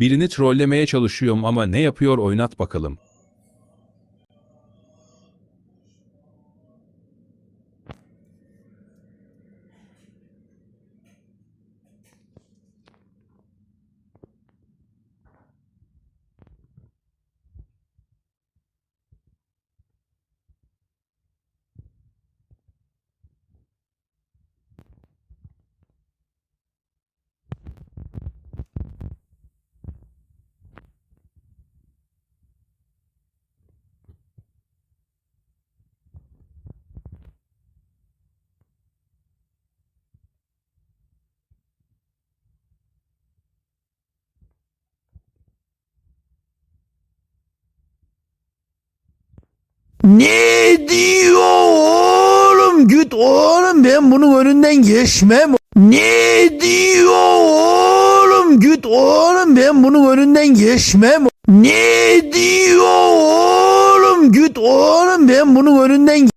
Birini trollemeye çalışıyorum ama ne yapıyor oynat bakalım. Ne diyor oğlum? Git oğlum ben bunun önünden geçmem. Ne diyor oğlum? Git oğlum ben bunun önünden geçmem. Ne diyor oğlum? Git oğlum ben bunun önünden